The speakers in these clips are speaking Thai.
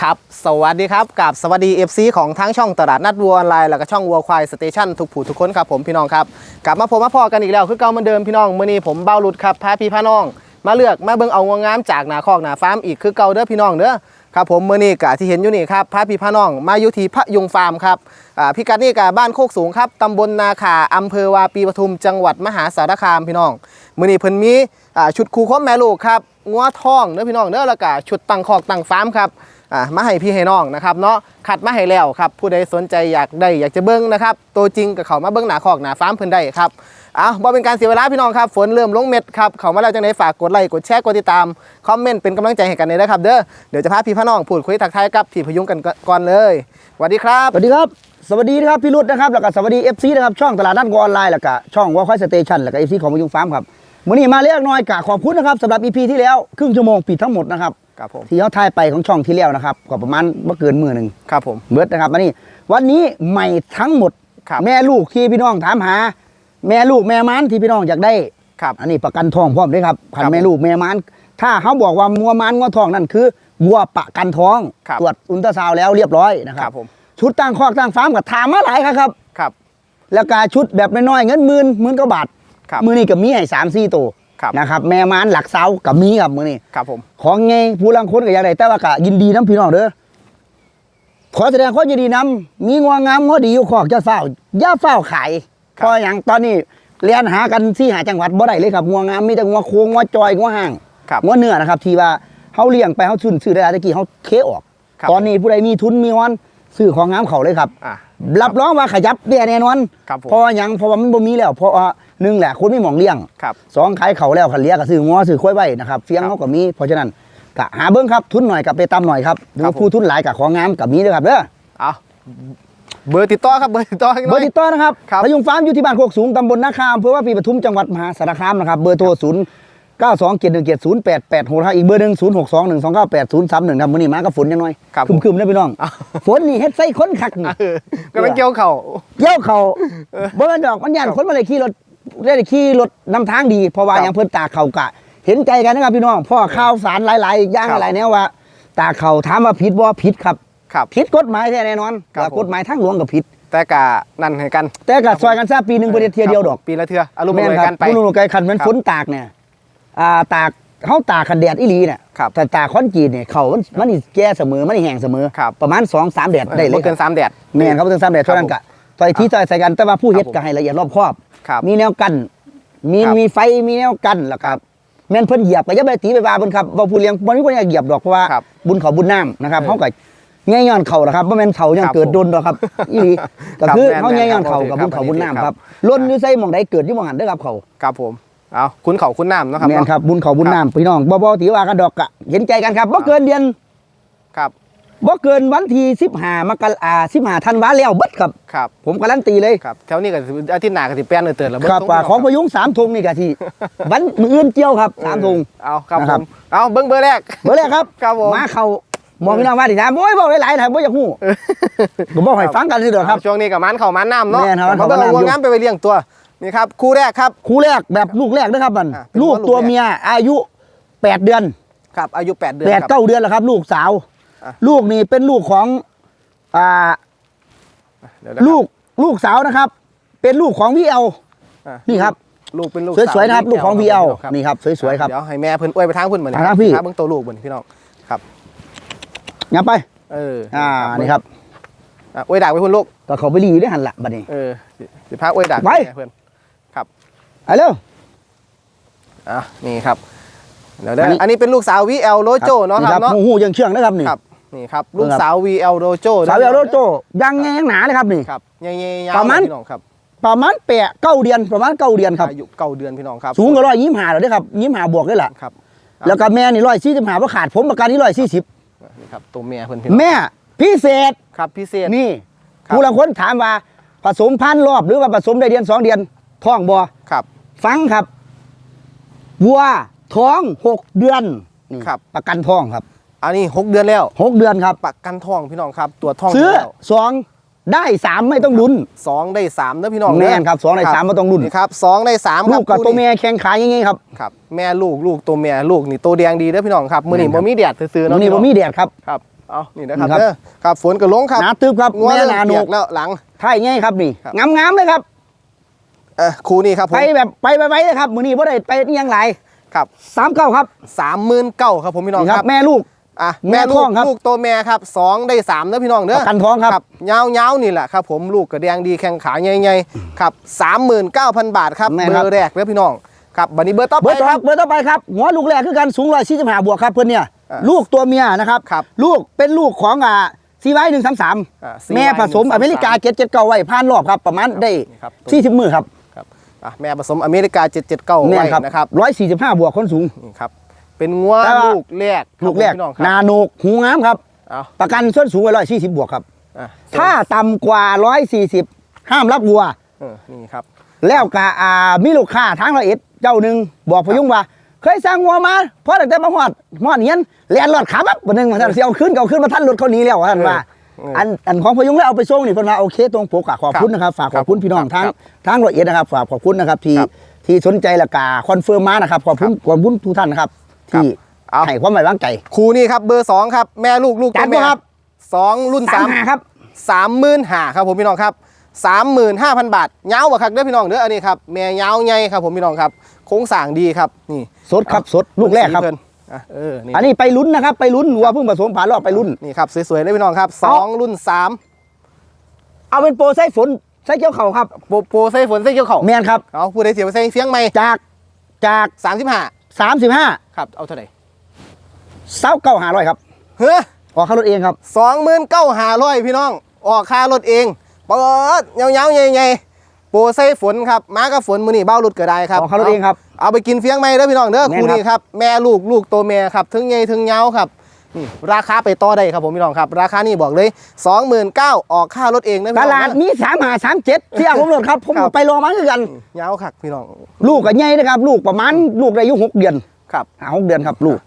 ครับ สวัสดีครับกับสวัสดี FC ของทั้งช่องตลาดนัดวัวออนไลน์แล้วก็ช่องวัวควายสเตชันทุกผู้ทุกคนครับผมพี่น้องครับ กลับมาพบมาพอกันอีกแล้วคือเก่าเหมือนเดิมพี่น้องเมื้อนี้ผมเบ้าหลุดครับพาพี่พาน้อง มาเลือกมาเบิ่งเอางวงงามจากหนาคอกหนาฟาร์มอีกคือเก่าเด้อพี่น้องเด้อครับผมเมื้อนี้กะที่เห็นอยู่นี่ครับพาพี่พาน้องมาอยู่ที่พะยุงฟาร์มครับอ่าพิกัดนี่กะบ้านโคกสูงครับตำบลนาขาอำเภอวาปีปทุมจังหวัดมหาสารคามพี่น้องเมื้อนี้เพิ่นมีอ่าชุดคูคบแม่ลูกครับงัวทองเด้อพี่น้องเด้อแล้วก็ชุดตังคอกตังฟาร์มครับ อ่ามาให้พี่ให้น้องนะครับเนาะขัดมาให้แล้วครับผู้ใดสนใจอยากได้อยากจะเบิ้งนะครับตัวจริงกับเขามาเบิ้งหนาคอกหนาฟาร์มเพิ่นได้ครับเอาบ่เป็นการเสียเวลาพี่น้องครับฝนเริ่มลงเม็ดครับเขามาแล้วจังไดฝากกดไลค์กดแชร์กดติดตามคอมเมนต์เป็นกำลังใจให้กันเลยนะครับเด้อเดี๋ยวจะพาพี่พี่น้องพูดคุยทักทายกับพี่พยุงกันก่อนเลยสวัสดีครับสวัสดีครับสวัสดีนะครับพี่รุดนะครับแล้วก็สวัสดี FC นะครับช่องตลาดนัดออนไลน์แล้วก็ช่องวอลคอยสเตชันแล้วก็ FC ของมยุงฟาร์มครับวันนี้มาเรียกน้อยกะขอบคุณนะครับสำหรับ EP ที่แล้วครึ่งชั่วโมงปิดทั้งหมดนะครับ ครับผมที่เขาถ่ายไปของช่องที่แล้วนะครับก็ประมาณไม่เกินมือหนึ่งครับผมเบิร์ดนะครับมานี่วันนี้ใหม่ทั้งหมดครับแม่ลูกที่พี่น้องถามหา แม่ลูกแม่ม้านที่พี่น้องอยากได้ครับอันนี้ประกันทองพร้อมด้วยครับพันครับแม่ลูกแม่ม้านถ้าเขาบอกว่ามัวม้านงัวทองนั่นคือวัวประกันทองครับตรวจอุลตราซาวด์แล้วเรียบร้อยนะคครัรับบผมชุดตั้งคอกตั้งฟาร์มกับถามมาหลายครับครับครับแล้วก็ชุดแบบน้อยๆเงินหมื่นหมื่นกว่าบาทครับมือนี้กับมีให้สามสี่ตัว ครับนะครับแม่ม้านหลักเสากับมีครับมือนี้ครับผมของไงผู้ลังคนก็อยากได้แต่ว่าก็ยินดีน้ำพี่น้องเด้อขอแสดงความยินดีน้ำมีงวงงามงวดีอยู่ขอกจะเฝ้าอย่าเฝ้าขายเพราะอย่างตอนนี้เรียนหากันที่หาจังหวัดบ่ได้เลยครับงวงงามมีแต่งวโค้งงวจอยงวห่างครับงวเนื้อนะครับ ที่ว่าเขาเลี้ยงไปเขาซื้อซื้อได้ตะกี้เขาเทออกครับตอนนี้ผู้ใดมีทุนมีวันซื้อของงามเขาเลยครับอะรับรองว่าขยับได้แน่นอนครับผมเพราะว่าหยังเพราะว่ามันบ่มีแล้วเพราะว่า หนึ่งแหละคนไม่หมองเลี้ยงครับสองขายเขาแล้วขันเลี้ยงก็ซื้องัวซื้อควายไว้นะครับเฟียงครับเขาก็มีเพราะฉะนั้นก็หาเบิ้งครับทุนหน่อยกับไปตามหน่อยครับหรืครัอบผมผู้ทุนหลายกับของงามกับมีด้วยครับเด้อเอาเบอร์ติดต่อครับเบอร์ติดต่อให้หเบน่ออยร์ติดต่อนะครับครับพยุงฟาร์มอยู่ที่บ้านโคกสูงตำบลนาคามอำเภอว่าปีปทุมจังหวัดมหาสารคามนะครับเบอร์โทรศูนย์เก้าสองเจ็ดหนึ่งเจ็ดศูนย์แปดแปดหกอีกเบอร์หนึ่งศูนย์หกสองหนึ่งสองเก้าแปดศูนย์สามหนึ่งครับมื้อนี้มากับฝนยังน้อยครับผมคึมๆนะพี่น้องอ้าวฝนนี่เฮ็ดไส้ค้นคักนี่เออก็เป็นเกี่ยวเข่าเยี่ยวเขาบ่แม่นดอกมันย่านคนมาเลยขี่รถ ได้ขี่รถนำทางดี เพราะว่าครับอย่างเพิ่นตากเขากะ เห็นใจกันนะครับพี่น้องพ่อข้าวสารหลายๆอย่างครับหลายแนวว่า ตากเขาถามว่าผิดบ่ผิดครับครับ ผิดกฎหมายแท้แน่นอนครับแต่ผม กฎหมายทางหลวงก็ผิด แต่กะนั่นให้กันแต่ก็ซอยกันซะปีหนึงบ่ได้เที่ยเดียวดอก ปีละเทืออารมณ์แม่นเลยครักันไป คุณลุงไก่คันมันครับฝนตากเนี่ยอ่าตากเฮาตากคันแดดอีหลีเนี่ยครับแต่ตากคอนกรีตเนี่ยเขามันมันนี่แก่เสมอมันนี่แห้งเสมอ ครับ ประมาณ2 3แดดได้เลบ่ยคเกิรับนสามแดด แม่นครับบ่ถึง3แดดเท่านั้นครัก็บผมต่อยที่ต่อยใส่กันแต่ว่าผู้เฮ็ดครับผม ก็ให้ละเอียดรอบคอบ ครับมีแนวกันมีครับมีไฟมีแนวกันแล้วครับแม่นเพิ่นเหยียบก็อย่าไปตีไปว่าเพิ่นครับว่าผู้เลี้ยงบ่มีคนอยากเหยียบดอกเพราะว่าครับบุญเขาบุญน้ำนะครับเออเฮาก็แง่ย้อนเขาล่ะครับบ่แม่นเขาย้อนครับเกิดโดนดอกครับอีหลีก็ครับคือแม่นเฮาแง่ย้อนเขาแม่นกับครับบุญเขาบุญน้ำคครัรับบ ล้นอยู่ไสหม่องใดเกิดอยู่หม่องหันเด้อครับเขา ครับผมเอาคุณเขาคุณน้ำเนาะครับแม่นเนาะ ครับบุญเขาบุญน้ำพี่น้องบ่บ่ตีว่ากันดอกกะเห็นใจกันครับบ่เกินเดือนครับ บ่เกินวันที่15มกราอ่า15ธันวาแล้วเบิดครับ ครับผมการันตีเลยครับแถวนี้ก็สิอาทิตย์หน้าก็สิแป้นเลยเตือนแล้วครับเงว่าตของพยุงสามธงนี่ก็ที่วันมื้ออื่นเจียวครับสามธง เอาครับนะผครับ มเอาเบิ้งเบอร์แรก เบอร์แรกครับครับผม มาเขาบอกพี่น้องว่าดิถามโอ้ยบอกหลายๆถามบ่อยากฮู้ผมบอกให้ฟังกันเลยเด้อครับ เอาช่วงนี้กับมันเข่ามันน้ำเนาะแม่นครับมาเบิ้งมันเอาเข้าวัวมันน้ำอยู่งามไปไปเลี้ยงตัวนี่ครับคู่แรกครับ คู่แรกแบบลูกแรกนะครับมันอะเป็นลูกลูกตัวแรก เมียอายุ 8 เดือนครับอายุ 8 เดือนแปดครับเก้าเดือนแล้วครับ ลูกสาวอะ ลูกนี่เป็นลูกของอ่าเดี๋ยวนะครับลูกลูกสาวนะครับ เป็นลูกของวีเอลอะนี่ครับลูกเป็นลูกสวยๆนะครับลูกของวีเอลครับนี่ครับสวยๆครับเดี๋ยวให้แม่เพิ่นอวยไปทางเพิ่นเหมือนทางพี่เบิ้งตัวลูกเหมือนพี่น้องครับงับไป เอออ่านี่ครับอะอวยดากไปเพิ่นลูกก็เขาไปรีอยู่ได้หันละบัดนี้เออสิสิพาอวยดากไว้แม่เพิ่นครับเอาเร็วอะนี่ครับเดี๋ยวเด้ออันนี้อันนี้เป็นลูกสาว VL Rojo เนาะครับเนาะหูหูยังเชื่องนะครับนี่ครับ นี่ครับลูกสาว VL Rojo สาววีเอลโรโจยังไงยังหนาเลยครับนี่ ครับใหญ่ๆยาวประมาณ พี่น้องครับประมาณแปะเก้าเดือนประมาณเก้าเดือนครับ อายุเก้าเดือนพี่น้องครับสูงก็ร้อยยี่สิบห้าแล้วเด้อครับยี่สิบห้าบวกได้แหละครับแล้วก็แม่นี่ร้อยสี่สิบห้าเพราะขาดผมประกันนี่ร้อยสี่สิบนี่ครับตัวเมียเพิ่นพี่น้องแม่พิเศษครับพิเศษ นี่ครับ ผู้ละคนถามว่าผสมพันธุ์รอบหรือว่าผสมได้เดือนสองเดือนท้องบ่ครับ ฟังครับวัวท้องหกเดือนนี่ครับ ประกันท้องครับ อันนี้หกเดือนแล้วหกเดือนครับ ประกันทองพี่น้องครับตรวจทองซื้อแล้วสองได้สามไม่ต้องดุนสองได้สามเด้อพี่น้องแม่นครับสองได้สามบ่ต้องลุ้นนี่ครับสองได้สามคลูรับกกับคู่ตัวนี้เมียแข่งขายังไงครับ ครับแม่ลูกลูกตัวเมียลูกนี่ตัวแดงดีเด้อพี่น้องครับมื้อนี้แม่นครับ บ่มีแดดซื่อๆตัเนาะวนี้พี่ผมองมีแดดครับ ครับเอานี่นะครับครับ เด้อครับฝนก็ลงครับหนาตึบครับงัวแม่เริ่มนาเปีนุยกกแล้วหลัง ไทยไงครับนี่ครับ งามๆเลยครับเออครูนี่ครับผมไปแบบไปไปไปเลยครับมื้อนี้บ่ได้ไปนี่ยังหลายครับสามเก้าครับสามหมื่นเก้าครับผมพี่น้องนี่คครัรับ บ แม่ลูก อะแม่แม่ลูท้กองครับลูกตัวแม่ครับสองได้สามเด้อพี่น้องเด้อประกันท้องครับยาวยาวๆนี่แหละครับ ผมลูกกระแดงดีแข้งขาใหญ่ๆครับสามหมื่นเก้าพันบาทครับแม่เบครับอร์แรกเด้อพี่น้องครับบันนี้เบอร์ต่อเบไปอร์ต่อครับเบอร์ต่อไปครับหัวลูกแรกคือกันสูง145บวกครับเพิ่นเนี่ยอ่าลูกตัวเมียนะครับครับลูกเป็นลูกของอ่าซีไว้หนึ่งสามสามอ่าแม่ผสม CY อเมริกาเจ็ดเจ็ดเก้าไว้ผ่านรอบครับประมาณได้นี่ครับสี่สิบมือครับครับอะแม่ผสมอเมริกา779แม่ไว้นครับนะครับร้อยสี่สิบห้าบวกคนสูงนี่ครับ เป็นงัวแต่ว่า ลูกแรกครับลูกแรกพี่น้องครับนาโนกหูงามครับ เอาประกันส้นสูงไว้ร้อยสี่สิบบวกครับ อะถ้าต่ำกว่าร้อยสี่สิบห้ามรับวัว เออนี่ครับ แล้วกะอ่ามีลูกค้าทางละเอ็ดเจ้าหนึ่งบอกพยุงว่า เคยสร้างงัวมาเพราะตั้งแต่มาหอดหอดเนียนแลนรถขาบับวันหนึงมาท่านเสียเอาขึ้นเอาขึ้นมาท่านรถเขาหนี้แล้วท่านว่าเอออัอันอันของพยุงแล้วเอาไปส่งนี่เพิ่นว่าโอเคตรงปกอะขอบคุณนะครับฝากขอบคุณพี่น้องทางครับทางละเอียดนะครับฝากขอบคุณนะครับที่ครับที่สนใจและกาคอนเฟิร์มมานะครับขอบคุณขอบคุณทุกท่านนะครับ ที่เอาให้ความไว้วางใจ ครูนี่ครับเบอร์สองครับแม่ลูกลูกจัตัดวบ่แม่ครับสองรุ่นสาสามมหาครับ สามหมื่นห้าครับผมพี่น้องครับสามหมื่นห้าพันบาทเงาวบ่ครับเด้อพี่น้องเด้ออันนี้ครับแม่เงาวใหญ่ครับผมพี่น้องครับโค้งสร้างดีครับนี่สดครับสดลูกแรกครับสีเพิ่นอะเออนี่ อันนี้ไปลุ้นนะครับ ไปลุ้นวัวเพิ่งผสมผ่านรอบไปลุ้น นี่ครับสวยๆเลยพี่น้องครับสองรุ่นสามเอาเป็นโปรไส้ฝนไส้เกี่ยวเข่าครับ โปโปรไส้ฝนไส้เขียวเขาแมนครับ เอาผู้ใดเสียไปใส่เสียงใหม่จากจากสามสิบห้า 35ครับ เอาเท่าไหร่เศร้าเก้าหาร้อยครับเฮ้อออกค่ารถเองครับสองหมื่นเก้าหาร้อยพี่น้อง ออกค่ารถเองเปิดเงาๆใหญ่ๆโปรไส้ฝนครับมากับฝนมือนี่เบ้ารุดก็ได้ครับออกค่ารถเองครับเอาไปกินเฟียงใหม่เด้อพี่น้องเด้อแม่นคู่นี้ครับแม่ลูกลูกตัวแม่ครับถึงใหญ่ถึงเงาครับนี่ ราคาไปต่อได้ครับผมพี่น้องครับ ราคานี่บอกเลย 29,000ออกค่ารถเองนะตพี่น้องลาดเด้อมีสามหาสามเจ็ดที่เอาผมรถครับ ผมครับไปรอมาคือกันเงาคักพี่น้อง ลูกก็ใหญ่นะครับ ลูกประมาณลูกได้อายุหกเดือนครับหาหกเดือนครับลูก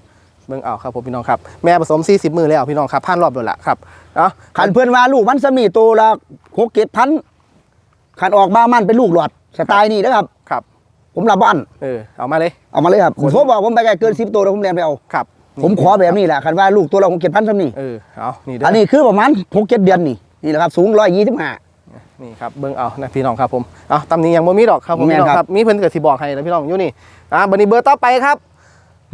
เบิ่งเอาครับผมพี่น้องครับแม่ผสม 40 มือแล้วพี่น้องครับพันรอบเดียวละครับเนาะขันเพื่อนว่าลูกมันสมีโตละหกเจ็ดพันขันออกบ้ามันเป็นลูกหลอดสไตล์นี้นะครับครับ ผมรับบ้านเออเอามาเลย เอามาเลยครับคนผมบอกผมไปไกลเกินสิบตัวแล้วผมเรียนไปเอาครับ ผมขอแบบนี้แหละขันว่าลูกตัวละหกเจ็ดพันสำนี่เออเอานี่เด้ออันนี้คือประมาณหกเจ็ดเดือนนี่นี่แหละครับสูงร้อยยี่สิบห้า นี่ครับเบิ่งเอานะพี่น้องครับผมเอาตำนี้ยังบ่มีดอกครับผมแม่นพี่น้องครับครับมีเพิ่นเกิดสิบอกให้นะพี่น้องอยู่นี่อ่าบัดนี้เบอร์ต่อไปครับ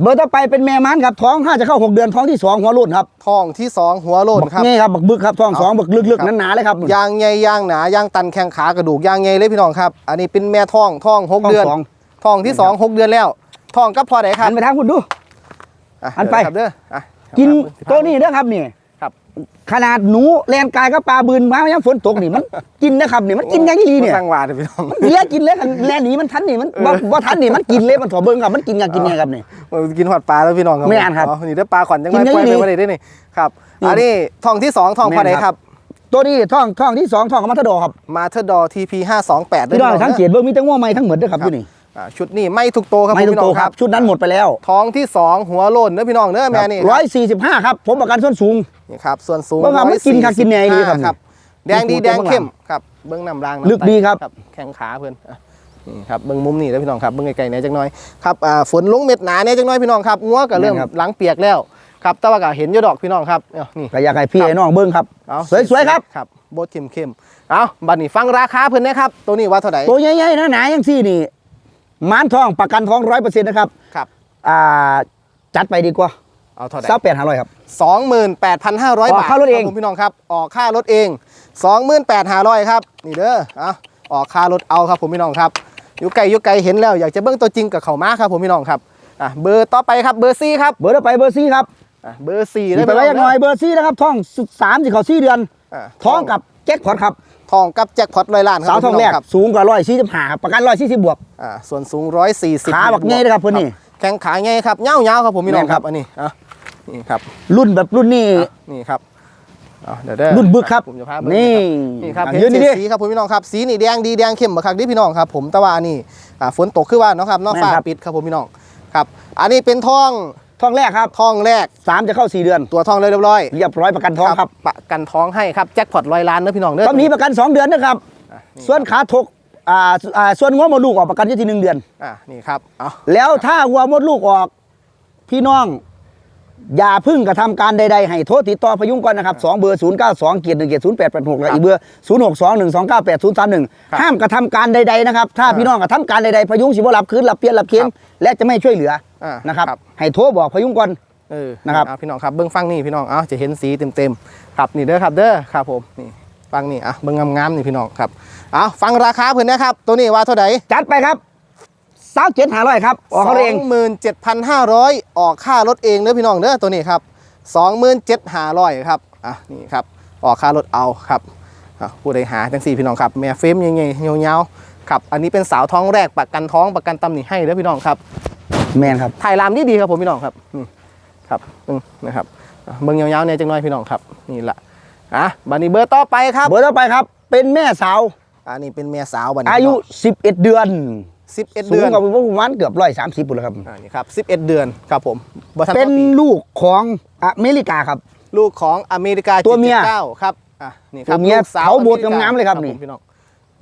เบอร์ต่อไปเป็นแม่มันครับท้องห้าจะเข้าหกเดือนท้องที่สองหัวรุ่นครับทองที่สองหัวโลนบักครับ นี่ครับบักบึกครับท้องสองบักลึกครัๆบหนาๆเลยครับ ยางใหญ่ยางหนายางตันแข้งขากระดูกยางใหญ่เลยพี่น้องครับ อันนี้เป็นแม่ทองทองหกท้องเดือนสองทองที่สองหกเดือนแล้วทองกับพอไหนครัหับนไปทางคุณดูะหันไปเดี๋ยวครับเด้ออะกินสิพาตัวนี้นะครับนี่ครับ ขนาดหนูแลนกายก็ปลาบืนมายังฝนตกนี่มันกินนะครับนี่มันกินอยังดีเนี่ยสร้างวาดพี่น้องเลี้ยกินเลยกันแลนหนีมันทันนี่มันบ่บ่ทันนี่มันกินเลยมันถอเบิ้งครับมันกินกันกินไงครับนี่เออกินหอดปลาแล้วพี่น้องครับไม่อ่านครับอ๋อนี่ได้อปลาขวัญจังกินไม่ได้ปล่อยดีไปไม่ได้ด้วยนี่ครับนี่อันนี้ทองที่สองทองพอไหนครับตัวนี้ท้องท้องที่สองท้องของมัทดอครับมาเธอร์ดอทีพีห้าสองแปดพี่น้องทั้งเกียรติเบิ้งมีแต่งัวใหม่ทั้งหมดเด้อครับอยู่นี่ ชุดนี้ไม่ทุกโตครับไม่ผมทุกพี่น้ตัอวงคครัรับ บ ชุดนั้นหมดไปแล้วท้องที่สองหัวโลนเด้อพี่น้องเด้อแม่นี่ร้อยสี่สิบห้าครับ ผมประกันส้นสูง นี่ครับส่วนสูงเบิ่งเอามันกินคักกินแหน่ดีครับ145ครับแดงดีนี่แดงตัวเข้มครับเบิ้งนำรางน้ำลึกดีครับ แข้งขาเพื่อนอะนี่ครับเบิ้งมุมนี่แล้วพี่น้องครับเบิ้งไกลๆเนี่ยจักหน้อยครับอ่าฝนลงเม็ดหนาเนี่ยจักหน้อยพี่น้องครับงัวก็เริ่มแม่นครับหลังเปียกแล้วครับแต่ว่าก็เห็นอยู่ดอกพี่น้องครับเอานี่ ก็อยากให้พี่ครับ ให้น้องเบิ้งครับ เอาสวยๆครับ ครับโบทเข้มเข้มๆเอาบัดนี้ฟังราคาเพิ่นนะครับตัวนี้ว่าเท่าไหร่ตัวใหญ่ๆหนาๆอย่างซี่นี่ห มานทองประกันทองร้อยเปอร์เซ็นต์นะครับครับอ่าจัดไปดีกว่าเอาเท่าไหร่เศร้าแปดห้าร้อยครับ28,500ออกบาทค่ารถเองบผมพี่น้องครับออกค่ารถเอง28,500ครับนี่เด้ออะออกค่ารถเอาครับผมพี่น้องครับอยู่ไกลอยู่ไกลเห็นแล้วอยากจะเบิ้งตัวจริงกับเขามาครับผมพี่น้องครับอะเบอร์ต่อไปครับเบอร์ซีครับเบอร์ต่อไปเบอร์ซี่ครับอะเบอร์สี่นี่ไปไว้อย่างน้อยเบอร์ซี่นะครับท้องสามสิเขาสี่เดือนอะท้องกับแจ็คพอตครับ ทองกับแจ็คพอตร้อยล้านครัสาวทองแรกพี่น้ครับสูงกว่าร้อยสี่สิบห้าประกันร้อยสี่สิบบวกอะส่วนสูง140ขาบักใหญ่เลยครับเพิ่นนี่แข้งขาใหญ่ครับเงาวๆครับผมพี่น้องแม่นคครัรับบอันนี้อะนี่ครับรุ่นแบบรุ่นนี้อะนี่ครับเอาเดี๋ยวเด้อรุ่นบึกครับผมจะพาเบิ่งนี่นี่ครับอะเห็นยืนเสีนี่ยสีครับผมพี่น้องครับสีนี่แดงดีแดงเข้มบักคักดิพี่น้องครับผมแต่ว่าอันนี้อ่าฝนตกคือว่าเนาะครับเนอกแม่นฟ้าครับปิดครับผมพี่น้องครับ อันนี้เป็นทอง ท้องแรกครับทองแรกสามจะเข้าสี่เดือน ตัวทองเรียบร้อยเรียบร้อยประกันท้องครับประกันท้องให้ครับแจ็คพอตร้อยล้านเด้อพี่น้องเด้อตอนนี้ประกันสองเดือนนะครับอะนี่ส่วนขาถกอ่าอ่าส่วนงวมดลูกออกประกันอยู่ที่หนึ่งเดือน อะนี่ครับเอาแล้วถ้าวัวมดลูกออกพี่น้อง อย่าพึ่งกระทำการใดๆให้โทษติดต่อพยุงก่อนนะครับสองเบอร์ศูนย์เก้าสองเกียรติหนึ่งเกียรติศูนย์แปดแปดหกและอีกเบอร์ศูนย์หกสองหนึ่งสองเก้าแปดศูนย์สามหนึ่งครับห้ามกระทำการใดๆนะครับถ้าอ่าพี่น้องกระทำการใดๆพยุงสิบ่รับคืนรับเพียนรับเคียงครับและจะไม่ช่วยเหลืออานะครับครับให้โทรบอกพยุงก่อนเออนะครับเอาพี่น้องครับเบิ้งฟังนี่พี่น้องเอาจะเห็นสีเต็มๆครับนี่เด้อครับเด้อครับผมนี่ฟังนี่อะเบิ้งงามๆนี่พี่น้องครับเอาฟังราคาเพิ่นนะครับตัวนี้ว่าเท่าไหร่จัดไปครับ สาวเจ็ดหาร้อยครับออกเขาเองหมื่นเจ็ดพันห้าร้อยออกค่ารถเองเด้อพี่น้องเด้อตัวนี้ครับสองหมื่นเจ็ดห้าร้อยครับอะนี่ครับออกค่ารถเอาครับอะผู้ใดหาจังสี่พี่น้องครับแม่เฟรมยังไงเงาๆครับอันนี้เป็นสาวท้องแรกประกันท้องประกันตำหนิให้เด้อพี่น้องครับแมนครับถ่ายรามนี่ดีครับผมพี่น้องครับอืมครับอืมนะครับอะเบิ่งยาวๆเนี่ยจังน้อยพี่น้องครับนี่ละอะบันนี้เบอร์ต่อไปครับ เบอร์ต่อไปครับ เป็นแม่สาวอันนี้เป็นเมียสาวบันนี้อายุ 11 เดือน สิบเอ็ดสูเดืงอนกว่าประมาณเกือบร้อยสามสิบปุ่นแล้วครับ อ่านี่ครับสิบเอ็ดเดือนครับผมบ่ทัเป็นพอปีลูกของอเมริกาครับ ลูกของอเมริกาตัวเมีย779ครับอะนี่ครับตัวเมียลูกสาวเขาโบดอริกงามๆเลยครับนี่ ผมพี่น้อง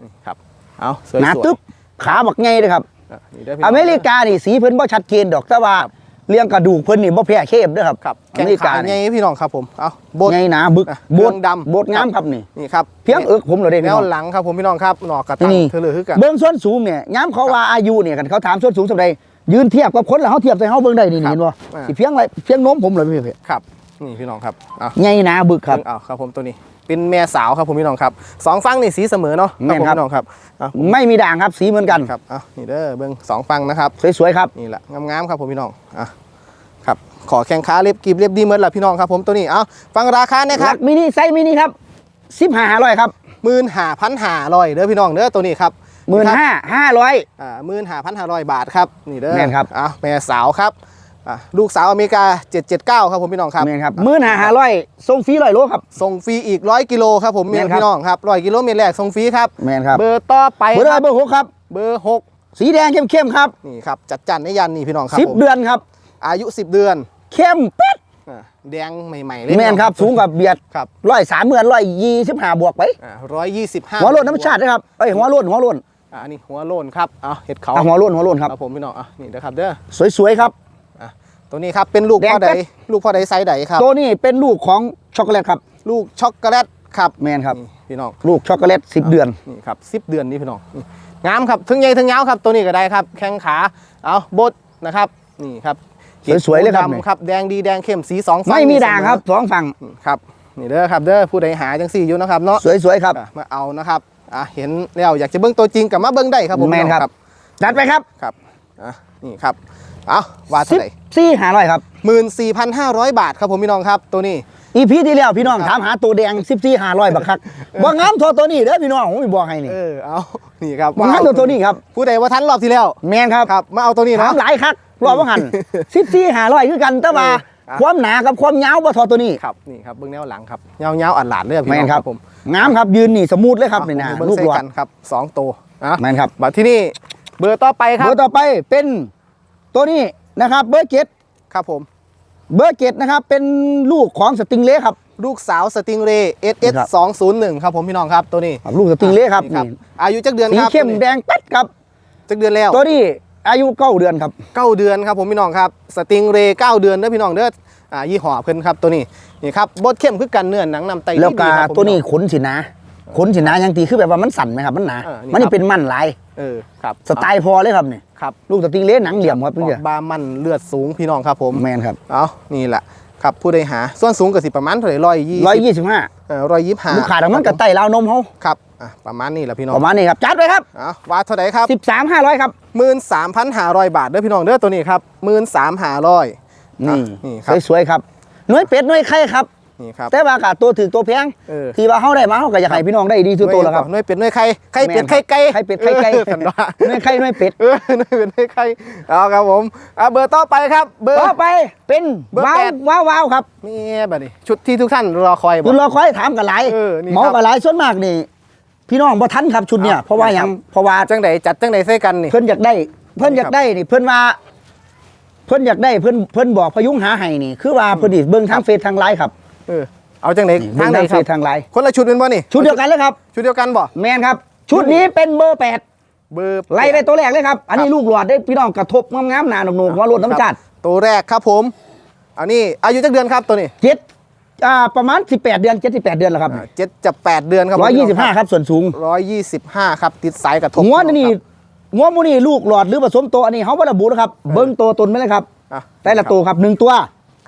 นี่ครับเอาสวยๆหนาตึ๊บขาบักไงเลยครับ อะนี่ด้พี่น้ง อเมริกานี่สีเพิ่นบ่ชัดเจนดอกแต่ว่า เลี้ยงกระดูกเพิ่นนี่บ่แพ้เข้มเด้อครับครับอแข้งเมริกาขาไงนี่พี่น้องครับผมเอาโบดไงหนาบึกอะโบดเครื่องดำโบดงามครับนี่นี่ครับเพียงเอิกผมเลยเด้พี่แล้น้วองหลังครับผมพี่น้องครับหนอกกระตังนี่เธอเหลือคือกันเบิ่งส่วนสูงเนี่ยย้ำเขาว่าอายุเนี่ยกันเขาถามส่วนสูงสำใดยืนเทียบกับคนแล้วเฮาเทียบใส่เฮาเบิ่งได้นี่ครับเห็นบ่อ่าสิเพียงไรเพียงโน้มผมเลยพี่พี่ครับนี่พี่น้องครับเอาไงหนาบึกครับเอาครับผมตัวนี้ เป็นแม่สาวครับผมพี่น้องครับสองฟังนี่สีเสมอเนาะแม่นครับผมพี่น้องครับเอาไม่มีด่างครับสีเหมือนกันครับเอานี่เด้อเบิ้งสองฟังนะครับ สวยๆครับนี่แหละงามๆครับผมพี่น้องอะครับขอแข้งขาเล็บกีบเล็บดีเหมือนละพี่น้องครับผมตัวนี้เอาฟังราคานะคหรัลับกมินิไซส์มินิครับ15 500ครับหมื่นห้าพันห้าร้อยเด้อพี่น้องเด้อตัวนี้ครับ15 500อ่าหมื่นห้าพันห้าร้อยบาทครับนี่เด้อแม่นครับอะแม่สาวครับ อะลูกสาวอเมริกา 779 ครับผมพี่น้องครับแม่นครับ15 500ส่งฟรี100โลครับ ส่งฟรีอีกร้อยกิโลครับผมแม่นครับ พี่น้องครับร้อยกิโลเมตรแรกส่งฟรีครับ แม่นครับเบอร์ต่อไปเบอร์คอะรับไรเบอร์หกครับ เบอร์หกสีแดงเข้มๆครับนี่ครับจัดจันในยันนี่พี่น้องครับสิบผมเดือนครับ อายุ 10 เดือนเข้มเป็ดอะแดงใหม่ๆเลยแม่นครับ สูงกับเบียดครับร้อยสามเมือนร้อยยี่สิบห้าบวกไป ร้อยยี่สิบห้าหัวโล้นน้ำชาตินะครับเอ้ยหัวโล้นหัวโล้นอะอันนี้หัวโลนครับเอาเห็ดเขาอะหัวโล้นหัวโล้นครับ ครับผมพี่น้องอะนี่นะครับเด้อสวยๆครับอะ ตัวนี้ครับเป็นลูกแดงพ่อใดแป๊ดลูกพ่อใดไซส์ใดครับ ตัวนี้เป็นลูกของช็อกโกแลตครับ ลูกช็อกโกแลตครับแมนครับนี่พี่น้องลูกช็อกโกแลตสิบเดือนนี่ครับสิบเดือนนี่พี่น้องนี่งามครับถึงใหญ่ถึงยาวครับตัวนี้ก็ได้ครับ แข้งขาเอาบดนะครับนี่ครับสวยๆเลยครับดำครับแดงดีแดงเข้มสีสองฝั่งไม่มีนี่ด่างครับสองฝั่งอืมครับนี่เด้อครับเด้อผู้ใดหาจังสี่อยู่นะครับเนาะสวยๆครับอะมาเอานะครับอะเห็นแล้วอยากจะเบิ้งตัวจริงกับมาเบิ้งได้ครับผมแม่นพี่องครับจัดไปครับครับอะนี่ครับ เอาว่าสิเท่าบไหร่สี่ห้าร้อยครับหมื่นสี่พันห้าร้อยบาทครับผมพี่น้องครับตัวนี้อีพีที่แล้วพี่น้องถามหาตัวแดงสิบสี่ห้าร้อยบักคักบ่งามเทอตัวนี้เด้อพี่น้องผมบอกให้นี่เออเอานี่ครับบ่งามเทอตัวนี้ครับผู้ใดว่าทันรอบที่แล้วแมนครับครับมาเอาตัวนี้ถาเนาะมหลายคักรอบว่าหันสิบสี่ห้าร้อยคือกันแต่ว่าเอออะความหนากับความยาวบ่เทอตัวนี้ครับนี่ครับเบิ้งแนวหลังครับเงาเงาๆอัดหลาดเลยพี่แมน้นองครับผมงามครับยืนนี่สมูทเลยครับเอานี่นะผมเบิ้งลูกใส่หลอดกันครับสองตัวอะแมนครับบัดที่นี่เบอร์ต่อไปครัเบบอร์ต่อไปเป็น ตัวนี้นะครับเบอร์เจ็ดครับผม เบอร์เจ็ดนะครับเป็นลูกของสติงเล่ครับ ลูกสาวสติงเรย์ SS ครับ201ครับผมพี่น้องครับตัวนี้ครับลูกสติงเล่ครับนี่นี่อายุจักเดือนสีครับเข้มแดงเป็ดครับ จักเดือนแล้วตัวนี้อายุเก้าเดือนครับ เก้าเดือนครับผมพี่น้องครับสติงเรย์เก้าเดือนเด้อพี่น้องเด้ออ่ายี่ห้อเพิ่นครับตัวนี้นี่ครับบดเข้มคือกันเนื้อหนังนำไตแล้วก็ดีครับผมตัวนี้พี่อง ขนสินะขนสินะยังตีคือแบบว่ามันสั่นไหมครับมันหนาเออนี่มันนี่ครับ เป็นมันลาย เออครับสไตล์พอเลยครับนี่ ครับลูกสติงเล่หนังเหลี่ยมครับอเพื่ออนกบามันเลือดสูงพี่น้องครับผมแมนครับเอานี่แหละครับผู้ใดหาส่วนสูงก็สิประมาณเท่าไหร่ร้อยยี่ร้อยยี่สิบห้าร้อยยี่สิบห้าลูกขาดมันกับไตราวนมเขาครับอะประมาณนี้แหละพี่น้องประมาณนี้ครับจัดไปครับเอาว่าเท่าไหร่ครับสิบสามห้าร้อยครับหมื่นสามพันห้าร้อยบาทเด้อพี่น้องเด้อตัวนี้ครับหมื่นสามห้าร้อยนี่นี่ครับสวยๆครับหน่วยเป็ดหน่วยไข่ครับ นี่ครับแต่ว่ากะตัวถือตัวแพงเออ ที่ว่าเขาได้มาเขาก็อยากให้พี่น้องได้ดีทุกตัวแล้วครับ หน่วยเป็ดหน่วยไข่ไข่เป็ดแม่นครับไข่ไก่ไข่เป็ดไข่ไก่ ออสันดาหน่วยไข่หน่วยเป็ดเออหน่วยเป็ดหน่วยไข่เอาครับผมอะเบอร์ต่อไปครับ เบอร์ ต่อไปเป็นเบอร์ว้าวแปดว้าวว้าวครับนี่บัดนี้ชุดที่ทุกท่านรอคอยบอคุก ณรอคอยถามกันหลายเออนี่หมอครับกันหลายส่วนมากนี่ พี่น้องบ่ทันครับชุดเนี่ยอะเพราะว่าได้หครัยับงเพราะว่า จังใดจัดจังใดใส่กันนี่ เพิ่นอยากได้ เพิ่นนี่อยากได้นี่เพิ่นว่า เพิ่นอยากได้เพิ่นเพิ่นบอกพยุงหาให้นี่ คือว่าเพิ่นนี่เบิ่งทางเฟซทางไลน์ครับ เออเอาจังใดนี่ทาเบิ่งงไหนทางคเฟรับซทางไลน์คนละชุดเป็นบ่นี่ ชุดเดียวกันเลยครับ ชุดเดียวกันบ่แมนครับ ชุดนี้เป็นเบอร์แปดเบอร์ไล่ได้ตัวแรกเลยครับ อันนี้ครับลูกหลอดได้พี่น้องกระทบงามๆหนาหนุกๆว่ารถน้ำจัดตัวแรกครับผมอันนี้อายุจักเดือนครับตัวนี้เจ็ดอ่าประมาณ 18 เดือน7 18เดือนแล้วครับอ่าเจ็ดจะแปดเดือนครับร้อยยี่สิบห้าครับส่วนสูงร้อยยี่สิบห้าครับติดสายกระทบงวดนี่ครับงวดมูนี่ลูกหลอดหรือผสมโตวอันนี้เขาบ่ระบุนะครับเบิ้งโตวตนไม่เลยครับอะแต่ละตัวครับหนึ่งตัว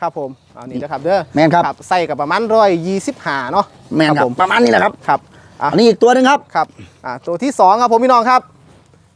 ครับผมอันนี้นะครับเด้อแม่นครับ ใส่กับประมาณร้อยยี่สิบห้าเนาะแม่นครับผมประมาณนี้แหละครับครับอะอันนี้อีกตัวหนึงครับ ครับอะตัวที่สองครับผมพี่น้องครับ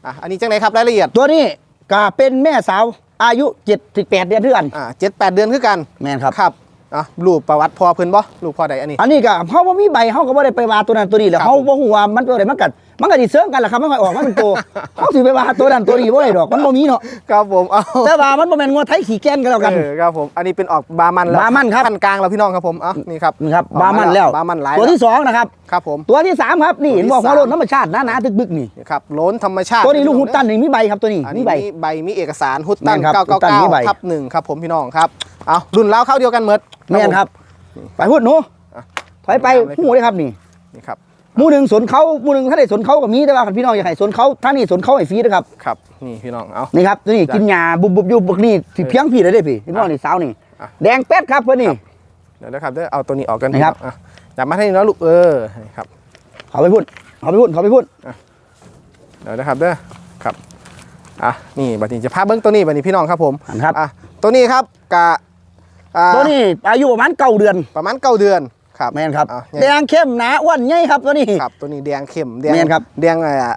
อะอันนี้จังไหนครับรายละเอียดตัวนี้ก็เป็นแม่สาวอายุ 7 8 เดือนเท่ากันอ่าเจ็ดแปดเดือนคือกันแม่นครับ ครับอะรูปประวัติพอเพิ่นบ่รูปพอใดอันนี้ อันนี้ก็เขาบ่มีใบเขาก็บ่ได้ไปว่าตัวนั้นตัวนี้แหล้วครับเขาบ่ฮู้ว่ามันตัวใดมันกัด มันก็สิเสริมกันแหละครับมันก็ออกมาเป็นตัวเขาสิไปว่าตัวนั้นตัวนี้บ่ได้ดอกมันบ่มีเนาะครับผมเอาแต่ว่ามันบ่แม่นงัวไทยขี่แก่นกันแล้วกันเออครับผมอันนี้เป็นออกบามันแล้วบามันครับพันกลางแล้วพี่น้องครับผมเอะนี่ครับนี่ครับออกบามันแล้วบามันหลายตัวที่สองนะครับครับผมตัวที่สามครับนี่เห็นบอกตัวที่หัวโลนสามธรรมชาติหนาๆตึกๆนี่นี่ครับโล้นธรรมชาติตัวนี้ลูกหุดตันนี่มีใบครับตัวนี้อันมีนี้ใบมีใบมีเอกสารฮุตตันแม่นครับเก้าฮุเก้าตตันเก้ามีใบทับหนึ่งครับผมพี่น้องครับเอารุ่นแล้วเข้าเดียวกันหมดแม่นครับ ไปพูดหนูอะถอยไปหูเลยครับนี่นี่ครับห มู่หนึ่งสนเขาหมู่หนึ่งถ้าได้สนเขาก็มีแต่ว่าคันพี่น้องอยากให้สนเขาท่านนี่สนเขาให้ฟรีนะครับครับนี่พี่น้องเอานี่ครับตัวนี้กินหญ้าบุบบุบอยู่บักนี่สิเพียงพี่เลยเด้พี่พี่น้องนี่สาวนี่อะแดงเป็ดครับเพิ่นนี่เดี๋ยวนะครับเดี๋ยวเอาตัวนี้ออกกันนะครับอะจับมาให้นี่เนาะลูกเออนี่ครับเขาไปพูดเขาไปพูดเขาไปพูดเดี๋ยวนะครับเด้อครับอะนี่บัดนี้จะพาเบิ้งตัวนี้บัดนี้พี่น้องครับผมอันครับอะตัวนี้ครับกะอ่าตัวนี้อายุประมาณเก้าเดือนประมาณเก้าเดือน ครับแม่นครับอะแดงเข้มหนาอ้วนใหญ่ครับตัวนี้ ครับตัวนี้แดงเข้มแดงแม่นครับแดงอะไรอะ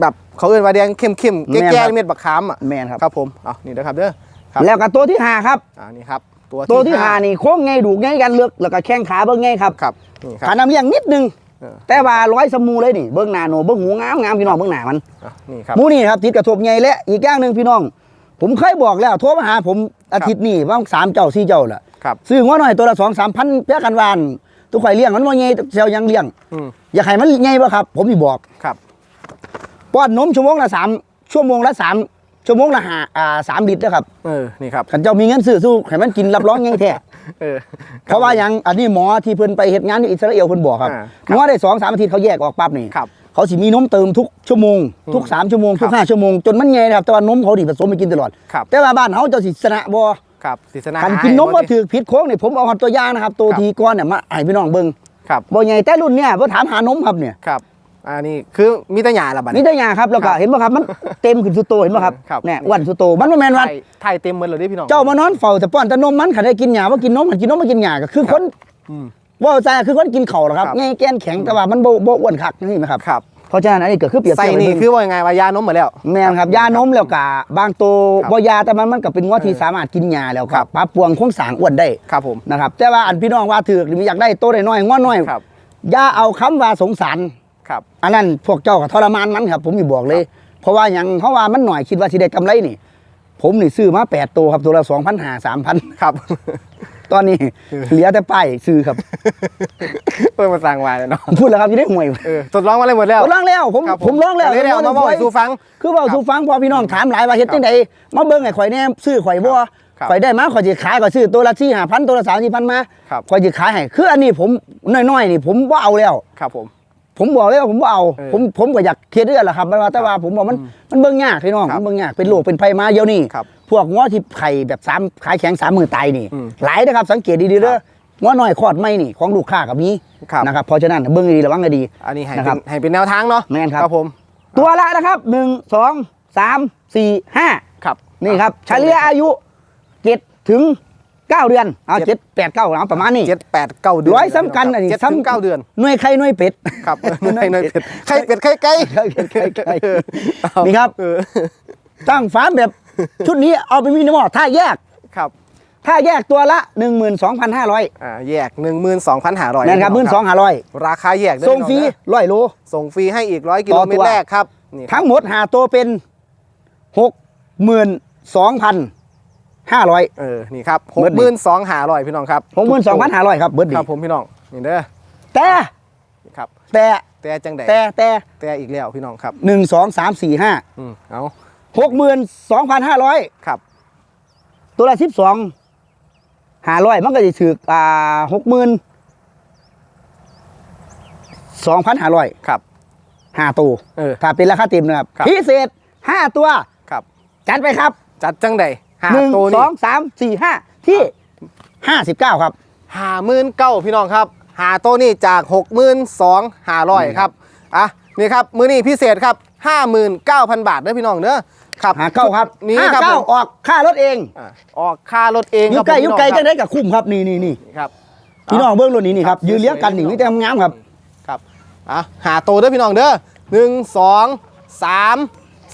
แบบเขาเรียกว่าแดงเข้มเข้มๆแม่นแก่ครับๆเม็ดบักขามอะแม่นครับ ครับผมเอานี่นะครับเด้อครับแล้วก็ตัวที่ห้าครับ อ่านี่ครับตัวตัวที่ห้านี่โค้งไงดูกไงกันเลือกแล้วก็แข้งขาเบิ้งไงครับครับนี่คขารับน้ำเลี้ยงนิดนึง เออ แต่ว่าร้อยสมูเลยนี่เบิ้งหน้าโหนเบิ้งหูงามงามพี่น้องเบิ้งหน้ามันอะนี่ครับ หมูนี่ครับติดกระทบใหญ่และอีกอย่างหนึ่งพี่น้อง ผมเคยบอกแล้วโทรมาหาผมอาทิตย์นี้ว่าสามเจ้าสี่เจ้าแหละครับ ซื้อหัวหน่อยตัวละสองสามพันเพื่อกันวาน ตัวข่อยเลี้ยงมันว่าใหญ่เซลยังเลี้ยงอืมอยากให้มันใหญ่ป่ะครับ ผมอีบอกครับป้อนนมชั่วโมงละสามชั่วโมงละสามชั่วโมงละห้าอ่าสามลิตรนะครับเออนี่ครับขันเจ้ามีเงินซื้อสู้ให้มันกินรับรองใหญ่แท้เออเพราะว่ายังอันนี้หมอที่เพิ่นไปเหตุงานที่อิสราเอลเพิ่นบอกครับอ่าครับงอได้สองสามอาทิตย์เขาแยกออกปั๊บนี่ครับเขาสิมีนมเติมทุกชั่วโมง ทุกอืมสามชั่วโมงทุครักบห้าชั่วโมงจนมันใหญ่นะครับแต่ว่านมเขาดิผสมไปกินตลอดครับแต่ว่าบ้านเขาเจ้าสิชนะบ่ ครับศิษนาคันหายกินนมบ่บ่ดิถือผิดโค้งนี่ผมเอาหัดตัวอย่างนะครับ ตัวครับทีก้อนเนี่ยมาให้พี่น้องเบิ่งครับบ่ใหญ่แต่รุ่นเนี่ยบ่ถามหานมครับเนี่ยครับอันนี้คือมีแต่หยาละบัดนี่ได้ยาครับแล้วก็ครับเห็นบ่ครับมันเต็มขึ้นสุดโตเห็นบ่ครับครับเนี่ยอ้วนสุดโตมันบ่แม่นว่าไทยไทยเต็มหมดเลยเด้พี่น้องเจ้ามานอนเฝ้าแต่ป้อนแต่นมมันคันได้กินหญ้าบ่กินนมคันกินนมบ่กินหญ้าก็คือคนอืมว่าใจคือคนกินข้าวหรอกครับครับไงแกนแข็งแต่ว่ามันบ่บ่อ้วนคักนี่นะครับครับ เพราะฉะนั้นอันนี้ก็คือเปรียบใส่เทียบนี่ให้เบิ่งคือว่ายังไงว่ายานมหมดแล้ว แม่นครับยานมแล้วก็บางตัวครับบ่ยาแต่มันมันก็เป็นงวที่สามารถกินยาแล้วคครัรับบปลาปวงคงสร้างอ้วนได้ครับผมนะครับแต่ว่าอันพี่น้องว่าถือกหรืออยากได้โตได้น้อยง้อน้อยครับ อย่าเอาคำว่าสงสาร ครับ อันนั้นพวกเจ้าก็ทรมานมันครับ ผมอยู่บอกเลย เพราะว่าหยังเพราะว่ามันหน่อยคิดว่าสิได้กำไรนี่ ผมนี่ซื้อมา8ตัวครับตัวละ2,500 3,000ครับ ตอนนี้เหลือแต่ป้ายซื้อครับเพิ่มมาสั่งไว้เนาะพูดแล้วครับที่ได้ห่วยเออทดลองมาเลยหมดแล้วผมร้องแล้วผมครับผมร้องแล้วเลยเอามาบอกให้สู่ฟัง คือเว่าสู่ฟังพอพี่น้องถามหลายว่าเฮ็ดจังไดมาเบิ่งให้ข่อยแน่ซื้อข่อยบ่ครับข่อยได้มาข่อยสิขายข่อยซื้อตัวละ4 5,000ตัวละ3 4,000มาครับข่อยสิขายให้คืออันนี้ผมน้อยๆนี่ผมบ่เอาแล้วครับผมผมบอกเลยว่าผมบ่เอาเออผมผมก็อยากเคลียร์เรื่องแหละครับแต่ว่าแต่ว่าผมบอกมันมันเบิ่งยากพี่น้องครับมันเบิ่งยากเป็นโรคเป็นภัยมาเดี๋ยวนี้ครับ พวกง้อที่ไข่แบบสามขายแข็งสามมือตายนี่อืมหลายนะครับ สังเกตดีๆเด้อง้อน้อยคลอดไม่นี่ของลูกค้ากับนี้ครับนะครับเพราะฉะนั้นเบิ่งให้ดีระวังให้ดี อันนี้ให้นะคเป็รับนให้เป็นแนวทางเนาะแม่นครับครับผม ตัวละนะครับหนึ่งสองสามสี่ห้าครับนี่ครับเฉลี่ยอายุเจ็ดถึงเก้าเดือนเอาเจ็เจ็ดดแปดเก้าเอาประมาณนี้เจ็ดแปดเก้าเดือนร้อยสำคัญอันนี้เจ็ดสำถึงเก้าเดือนหน่วยไข่หน่วยเป็ดครับเออในในเป็ดไข่เป็ดไข่ไก่ไข่เป็ดไข่ไก่เออเอานี่ครับเออตั้งฟาร์มแบบ ชุดนี้เอาไปมินิมอลถ้าแยก ครับ ถ้าแยกตัวละ 12,500อ่าแยกหนึ่งหมื่นสองพันห้าร้อยนั่นครับ12,500ราคาแยกเด้อส่งฟรีพี่น้อเด้อร้อยโล ส่งฟรีให้อีกร้อยกิโลเมตต่อตัรว แรกครับนี่ครับทั้งหมดหาตัวเป็น 62,500 เออนี่ครับหเบิกดหนี่มื่นสองห้าร้อยพี่น้องครับ62,500 ครับเบิร์ดคดีรับผมพี่น้องนี่เด้อแต่นี่ครับ แต่แต่จังใดแต่แต่แต่อีกแล้วพี่น้องครับ 1 2 3 4 5 อืมเอา 62,500ครับ ตัวละ12 500มันก็จะถืออ่า60,000 2,500ครับ5ตัวเออ ถ้าเป็นราคาเต็มนะครับครับ พิเศษ5ตัว ครับ จัดไปครับจัดจังใดห้าหนึ่งตัวสนี่องสามสี่ห้าที่ห้าสิบเก้าครับห้าหมื่นเก้าพี่น้องครับ หาตัวนี้จากหกหมื่นสองห้าร้อยครับอะนี่ครับ มือนี้พิเศษครับห้าหมื่นเก้าพันบาทเด้อพี่น้องเด้อ ครับหาเก้าครับนี้ห้าครับเก้าผม ออกค่ารถเองอะออกค่ารถเองอคยุรับไกลผมอยุพี่น้องไกลคจัรับงได้กับคุ้มครับนี่นี่นี่ครับ พี่น้องเบื้องรถนี้นี่ครับครับยืนเลี้ยงกันนี่สวยๆมีแต่งามๆครับ ครับอะหาตัวเด้อพี่น้องเด้อหนึ่งสองสาม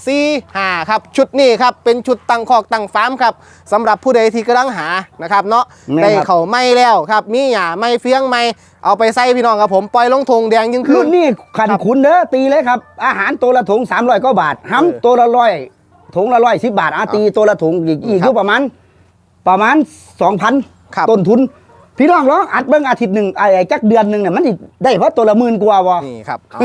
สี่ห้าครับ ชุดนี้ครับ เป็นชุดตั้งคอกตั้งฟาร์มครับสำหรับผู้ใดที่กำลังหานะครับเนาะแม่นครับ ได้เขาไม่แล้วครับ มีหยาไม่เฟี้ยงไม่เอาไปใส่พี่น้องครับผมปล่อยลงทงแดงยิ่งขึ้รุ่นน นี้ขันครับขุนเด้อตีเลยครับ อาหารตัวละถุง300ก็บาทเออห้ำตัวละร้อย ถุงละร้อยสิบบาทอาตีตัวละถุงอีกอีกครับอยู่ประมาณ ประมาณ2,000ครับ ต้นทุน พี่น้องร้องอัดเบิ่งอาทิตย์หนึ่งไอ้ไอ้จักเดือนหนึ่งเนี่ยมันสิได้เพราะตัวละหมื่นกว่าวะนี่ครับเอา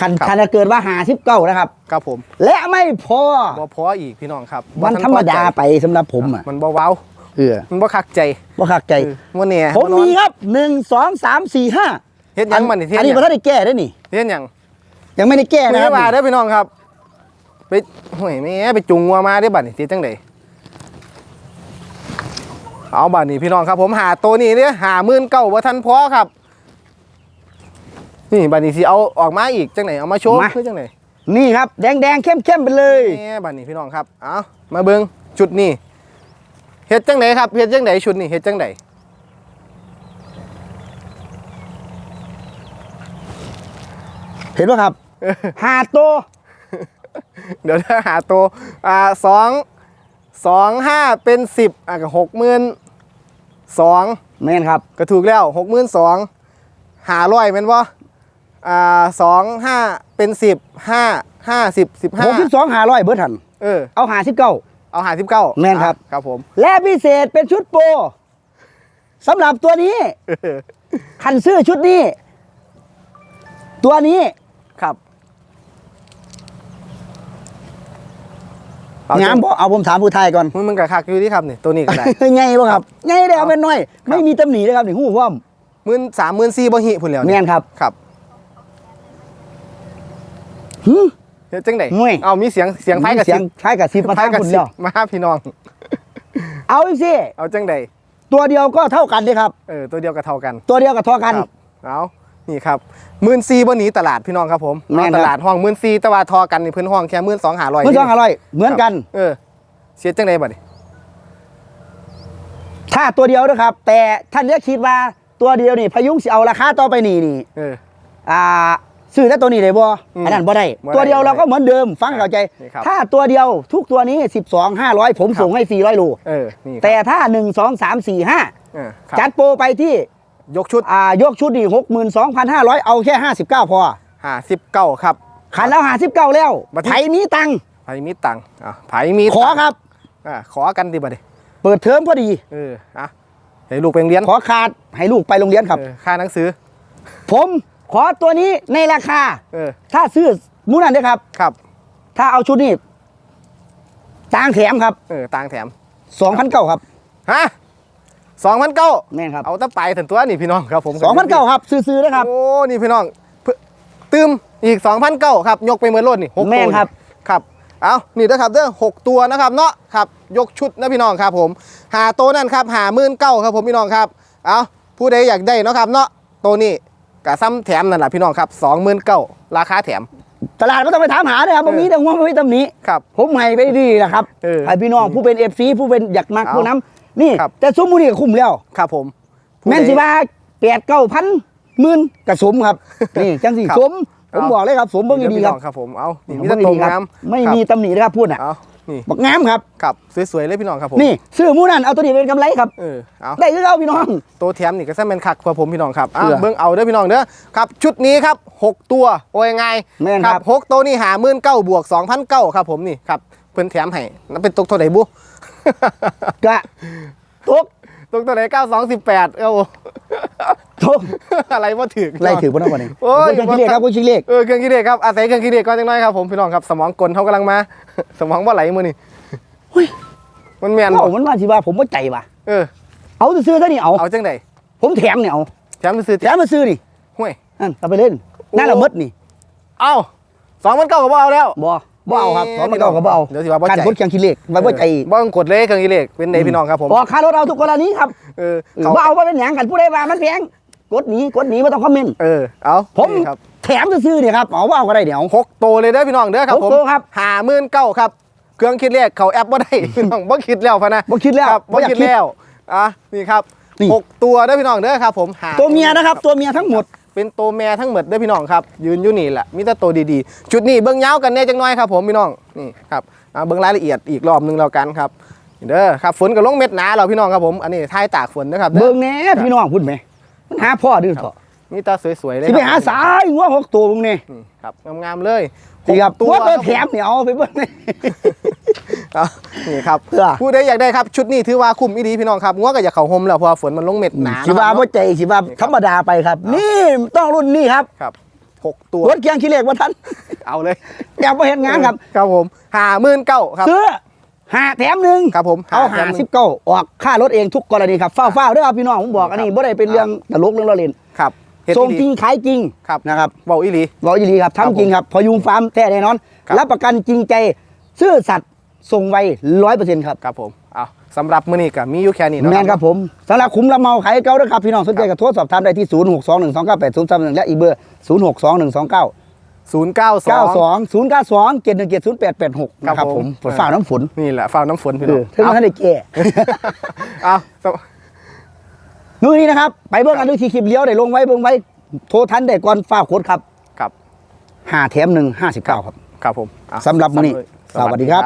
คันครับคันจะเกิดว่าหาสิบเก้านะครับ ครับผมและไม่พอ บ่พออีกพี่น้องครับมันทัธรรมดาพอใจไปสำหรับผมอะมันบ่เว้าเออมันบ่คักใจว่าคักใจเออมันเนี่ยผมมีครับหนึ่งสองสามสี่ห้าเฮ็ดหยังมันนี่เฮ็ดอันหนี้ยังพระท่านได้แก้ได้นี่เฮ็ดหยังยังไม่ได้แก้ไม่นะคได้รับว่าเด้อพี่น้องครับ ไปห่วยแม่ไปจุงงัวมาได้อบัดนี่สิจังไดเอาบัดนี้พี่น้องครับ ผมหาตัวนี้เนี่ยหาหมื่นเก้าบ่ทันพอครับ นี่บัดนี้สิเอาออกมาอีกจังไหนเอามาโชว์คือจังไหนนี่ครับแดงแดงเข้มเข้มๆไปเลยแม่บัดนี้พี่น้องครับเอามาเบิ่งชุดนี้เฮ็ดจังไหนครับเฮ็ดจังไหนชุดนี้เฮ็ดจังไหนเห็นไหมครับหาโตว เดี๋ยวถ้าหาตัวอ่าสองสองห้าเป็นสิบอะก็หกหมื่นสองแม่นครับก็ถูกแล้วหกหมื่นสองหาร้อยเป็นว่าอ่าสองห้าเป็นสิบห้าห้าสิบสิบห้าหกสิบสองหาร้อยเบิร์ทันเออเอาหาสิบเก้าเอาหาสิบเก้าแม่นครับครับผม และพิเศษเป็นชุดโปรสำหรับตัวนี้ คันซื้อชุดนี้ ตัวนี้ ครับ งามบ่เอาผมถามผู้ไทยก่อนมึงมึงกับคักอยู่ที่ครับนี่ตัวนี้ก็ได้ไงบ่ครับไงได้เอาเป็นน้อย ไม่มีตำหนินะครับนี่หู้ว่อมหมื่นสามหมื่นสี่บ่หิพุ่นแล้วแม่นครับครับหึเฮ็ดจังไดห่วยเอามีเสียงเสียงไพ่กับเสียงไทยกับสิบมาไพ่ทางกับคุณสิเดีบยวมาพี่น้อง เอาอีกสิเอาจังไดตัวเดียวก็เท่ากันเลยครับ เออ ตัวเดียวกับเท่ากัน ตัวเดียวกับเท่ากันครับเอา นี่ครับหมื่นสี่บ่หนีตลาดพี่น้องครับผมแม่นครับ ตลาดห้องหมื่นสี่แต่ว่าทอกันนี่เพิ่นห้องแค่หมื่นสองหาร้อยเมื่อสองอร่อยเหมือนกัน เออเสียจังไดบัดนี้ถ้าตัวเดียวนะครับ แต่ท่านจะคิดว่าตัวเดียวนี่พยุงสิเอาราคาต่อไปนี่นี่เออ อ่าซื้อแต่ตัวนี้ได้บ่อืมอันนั้นบ่ได้ บ่ได้ตัวเดียวเราก็เหมือนเดิมฟังเข้าใจ นี่ครับ ถ้าตัวเดียวทุกตัวนี้ 12 500 ผมส่งให้ 400โลเออนี่ครับแต่ถ้า 1 2 3 4เออค5รับจัดโปรไปที่ ยกชุดอ่ายกชุดนี่62,500เอาแค่59พอหาสิบเก้าครับ ขันแล้ว59แล้วบัดนี้ไผมีตังค์ไผมีตังค์อะไผมีขอตังค์ครับอะขอกันดิบัดนี้เปิดเทอมพอดีเอออะให้ลูกไปโรงเรียนขอขาดให้ลูกไปโรงเรียนครับเออค่าหนังสือ ผมขอตัวนี้ในราคาเออถ้าซื้อมูนั่นด้วยครับครับ ถ้าเอาชุดนี้ตางแถมครับ เออตังค์แถม2,900ครับฮะ สองพันเก้าแม่นครับเอาแตะไปถึงตัวนี่พี่น้องครับผม2,900ครับ ซื้อๆนะครับโอ้นี่พี่น้องเพิ่นตืมอีก2 0 0ครับ ยกไปเมื่อรถนี่หกตัวแม่นครับครับเอานี่นะครับเด้อหกตัวนะครับเนาะครับยกชุดนะพี่น้องครับผมหาตัวนั่นครับหาหมื่นเก้าครับผมพี่น้องครับเอาผู้ใดอยากได้เนาะครับเนาะตัวนี้กะซ้ำแถมนั่นแหละพี่น้องครับสองหมื่นเก้าราคาแถมตลาดไม่ต้องไปถามหาเลยครับเออบ่มีแต่ห่วงบ่มีตำหนิครับผมให้ไปดีแหละครับเออให้พี่น้องผู้เป็นเอฟซีผู้เป็นอยากมักเอาผู้น้ำ นี่ครับ แต่สมมูนี่ก็คุ้มแล้ว ครับผมผู้แม่นใด สิว่าแปดเก้าพันหมื่นกระสมครับ นี่จังสิครับสม ผมเอา บอกเลยครับ สมเบิ่งให้ดีพี่คน้รับองครับผมเอานี่มีเบิ่แต่งตรให้งดีคงารัมบไม่มีตำหนินะครับพูดน่ะเอานี่บอกงามครับ ครับสวยๆเลยพี่น้องครับผมนี่ซื้อหมูนั่นเอาตัวนี้เป็นกำไรครับ เออเอา ได้คือเอาพี่น้อง ตัวแถมนี่ก็ซะเป็นคักกว่าผมพี่น้องครับอะเพื่อเบิ่งเอาเด้อพี่น้องเด้อครับ ชุดนี้ครับ 6 ตัวโอ้ยไงแม่นครับ หกตัวนี่หาหมื่นเก้าบวก2 0 0 9ครับผมนี่ครับเพิ่นแถมให้นั่นเป็นตกเท่าไหร่บุ กะทุกตกเท่าไหร่9 2 18เอ้าทุกอะไรบ่ถึกไล่ถือบ่น้องบ่นี่โอ้ยคุณคิดเลขครับคุณคิดเลขเออเครื่องคิดเลขครับอาศัยเครื่องคิดเลขก่อนจังน้อยครับผมพี่น้องครับสมองกลเขากำลังมา สมองบ่ไหลมื้อนี่เฮ้ยมันแม่นบ่เอามันว่าสิว่าผมบ่ใจว่ะเออเอาซื้อๆซะนี่เอาเอาจังได๋ผมแถมเนี่ยเอาแถมซื้อๆแถมมาซื้อนี่ห่วยนั่นเอาไปเล่นโอ้นั่นละมดนี่ เอ้า2 0 0 9ก็บ่เอาแล้วบ่ บ่เอาครับสองหมื่นเก้าก็บ่เอาเดี๋ยวสิว่าบ่การใจกดเครื่องคิดเลขไว้บ่ใจบ่ต้องกดเลขเครื่องคิดเลขเป็นไดพี่น้องครับผม ออกค่ารถเอาทุกกรณีครับเออเออเขาบ่เอาบ่เป็นหยังกันผู้ใดว่ามันแพงกดหนีกดหนีบ่ต้องคอมเมนต์เออ เอาผมนี่ครับแถมซื่อๆเนี่ยครับเอาบ่เอาก็ได้เดี๋ยว หกโตวเลยเด้อพี่น้องเด้อครับหกผมตัวครับหาหมื่นเก้าครับ เครื่องคิดเลขเขาแอปบ่ได้ พี่น้องบ่คิดแล้วพะนะบ่คิดแล้วครับบ่บ่อยากคิดคิดแล้วอะนี่ครับนี่ หกตัวเด้อพี่น้องเด้อครับผมหาตัวเมียนะครับ ตัวเมียทั้งหมด เป็นตัวแม่ทั้งหมดเด้อพี่น้องครับ ยืนอยู่นี่แหละมีแต่ตัวดีๆ จุดนี้เบิ้งยาวกันแน่จังน้อยครับผมพี่น้องนี่ครับอ่าเบิ้งรายละเอียดอีกรอบหนึงแล้วกันครับนี่เด้อครับฝนกับลงเม็ดหนาเราพี่น้องครับผมอันนี้ท้ายตากฝนนะครับด้อเบิ่งแหน่พี่น้องพูดไหมมันหาพ่อดื้อเถอะมีตาสวยๆเลยสิไปครับหาสายงัวหกตัวมึงนี่นี่ครับงามๆเลย สิครับหกตัวตัวครับแถมเนี่ยเอาไปเบิ่งนี่เอานี่ครับเพื่อผู้ใดอยากได้ครับชุดนี้ถือว่าคุ้มอีดีพี่น้องครับงัวก็อย่าเข่าห่มแล้วเพราะว่าฝนมันลงเม็ดหนาสิว่านะครับบ่ใจสิว่าธรรมดาไปครับ นี่ต้องรุ่นนี้ครับครับหกตัวรถเคียงขี้เหล็กว่าทันเอาเลยอยากไปเห็นงานครับ ครับผมหาหมื่นเก้าครับซื้อหาแถมหนึ่งครับผมเอาแถหามนึ่งสิบเก้าออกค่ารถเองทุกกรณีครับเฝ้าเฝ้าๆเด้อครับพี่น้องผมบอกอันนี้บ่ได้เป็นเรื่องตลกเรื่องเราเล่นครับ เฮ็ดส่งอีหลีจริงขายจริงครับนะครับเบาอีหลีบอกอีหลีครับครับทำจริงครับ พอยุงฟาร์มแท้แน่นอนครับ รับประกันจริงใจซื่อสัตย์ส่งไวร้อยเปอร์เซ็นต์ครับ ครับผมเอาสำหรับมื้อนี้ก็มีอยู่แค่นี้เนาะแมนครับผมสำหรับคุ้มละเมาขายเก่าด้วยครับ พี่น้องสนใจกับโทรสอบถามได้ที่ 0 6 2 1 2 9 8 0 3 1 และอีกเบอร์ 0 6 2 1 2 9ศูนย์เก้าสอง92 0 9 2 7 1 7 0 8 8 6 นะครับผผมมฝนฝ่าน้ำฝนนี่แหละฟ้าน้ำฝนพี่เอน้อองถึงมันได้แก่ เอาเอา นู่นนี่นะครับ ไปเบิ่งกันดูที่คลิปเลี้ยวได้ลงไว้เบิ่งไว้ โทรทันได้ก่อนฟ้าโคตรครับครับห้าแถมหนึ่งห้าสิบเก้าครับ ครับผมเอาสำหรับมื้อนี้สวัสดีครับ